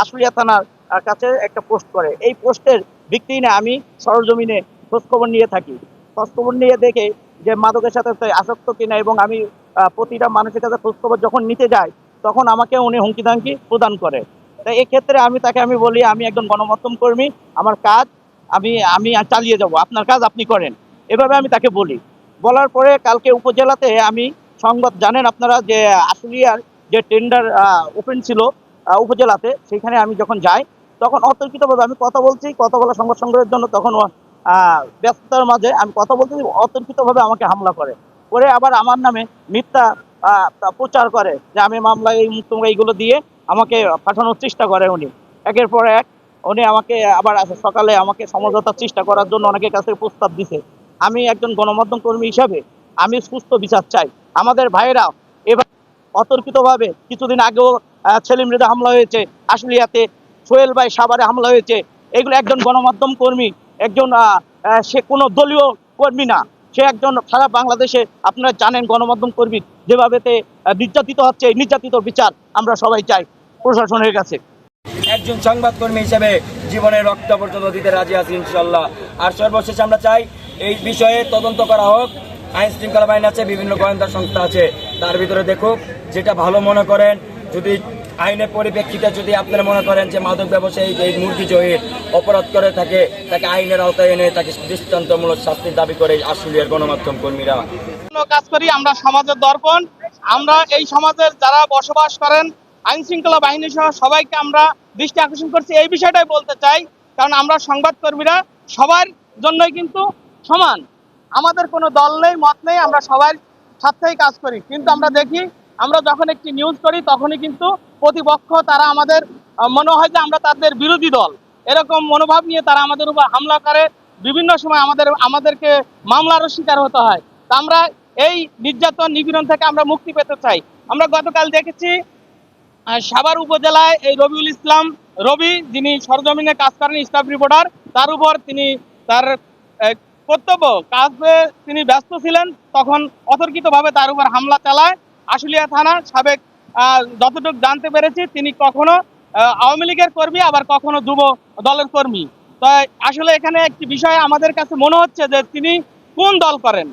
আশুলিয়া থানার কাছে একটা পোস্ট করে। এই পোস্টের ভিত্তি না আমি সরজমিনে খোঁজখবর নিয়ে থাকি। খোঁজখবর নিয়ে দেখে যে মাদকের সাথে আসক্ত কিনা এবং আমি প্রতিটা মানুষের কাছে খোঁজখবর যখন নিতে যাই, তখন আমাকে উনি হুমকি ধামকি প্রদান করে। তাই এক্ষেত্রে আমি তাকে আমি বলি, আমি একজন গণমাধ্যম কর্মী, আমার কাজ, আমি আমি চালিয়ে যাব। আপনার কাজ আপনি করেন। এভাবে আমি তাকে বলি। বলার পরে কালকে উপজেলাতে আমি সংবাদ জানেন আপনারা যে আশুলিয়ার যে টেন্ডার ওপেন ছিল উপজেলাতে। সেখানে আমি যখন যাই, তখন অতর্কিতভাবে আমি কথা বলছি, কথা বলা সংবাদ সংগ্রহের জন্য তখন ব্যস্ততার মাঝে আমি কথা বলছি অতর্কিতভাবে আমাকে হামলা করে। করে আবার আমার নামে মিথ্যা প্রচার করে যে আমি মামলা, এই মুক্ত এইগুলো দিয়ে আমাকে পাঠানোর চেষ্টা করে উনি। একের পর এক উনি আমাকে আবার সকালে আমাকে সমঝোতার চেষ্টা করার জন্য অনেকের কাছে প্রস্তাব দিছে। আমি একজন গণমাধ্যম কর্মী হিসাবে আমি সুস্থ বিচার চাই। আমাদের ভাইয়েরা এবার অতর্কিতভাবে কিছুদিন আগেও ছেলে হামলা হয়েছে, আশুলিয়াতে, সোহেল ভাই সাভারে হামলা হয়েছে। এগুলো একজন গণমাধ্যম কর্মী, একজন সে কোনো দলীয় কর্মী না। সে একজন সারা বাংলাদেশে, আপনারা জানেন গণমাধ্যম কর্মী যেভাবে নির্যাতিত হচ্ছে, এই নির্যাতিত বিচার আমরা সবাই চাই প্রশাসনের কাছে। একজন সংবাদকর্মী হিসেবে জীবনের রক্ত পর্যন্ত দিতে রাজি আছি ইনশাল্লাহ আর সর্বশেষ আমরা চাই, এই বিষয়ে তদন্ত করা হোক। আইন শৃঙ্খলা বাহিনী আছে, বিভিন্ন গোয়েন্দা সংস্থা আছে, তার ভিতরে দেখুক, যেটা ভালো মনে করেন যদি আইনের পরিপ্রেক্ষিতে যদি আপনারা মনে করেন যে মাদক ব্যবসায়ী এই মুরগি জহির অপরাধ করে থাকে, তাকে আইনের আওতায় এনে তাকে দৃষ্টান্তমূলক শাস্তির দাবি করে আশুলিয়ার গণমাধ্যম কর্মীরা। কাজ করি, আমরা সমাজের দর্পণ। আমরা এই সমাজের যারা বসবাস করেন, আইন শৃঙ্খলা বাহিনী সহ সবাইকে আমরা দৃষ্টি আকর্ষণ করছি। এই বিষয়টাই বলতে চাই, কারণ আমরা সংবাদকর্মীরা সবার জন্যই কিন্তু সমান। আমাদের কোনো দল নেই, মত নেই, আমরা সবাই সাথেই কাজ করি। কিন্তু আমরা দেখি আমরা যখন একটি নিউজ করি, তখনই কিন্তু প্রতিপক্ষ তারা আমাদের মনে হয় যে আমরা তাদের বিরোধী দল। এরকম মনোভাব নিয়ে তারা আমাদের উপর হামলা করে। বিভিন্ন সময় আমাদের, আমাদেরকে মামলারও শিকার হতে হয়। তা আমরা এই নির্যাতন নিপীড়ন থেকে আমরা মুক্তি পেতে চাই। আমরা গতকাল দেখেছি সাভার উপজেলায় এই রবিউল ইসলাম রবি, যিনি সরজমিনে কাজ করেন স্টাফ রিপোর্টার তার উপর তিনি তার কর্তব্য। কাজে তিনি ব্যস্ত ছিলেন, তখন অতর্কিতভাবে তার উপর হামলা চালায়। আশুলিয়া থানার সাবেক যতটুকু জানতে পেরেছি, তিনি কখনো আওয়ামী লীগের কর্মী, আবার কখনো যুব দলের কর্মী। তো আসলে এখানে একটি বিষয় আমাদের কাছে মনে হচ্ছে যে তিনি কোন দল করেন?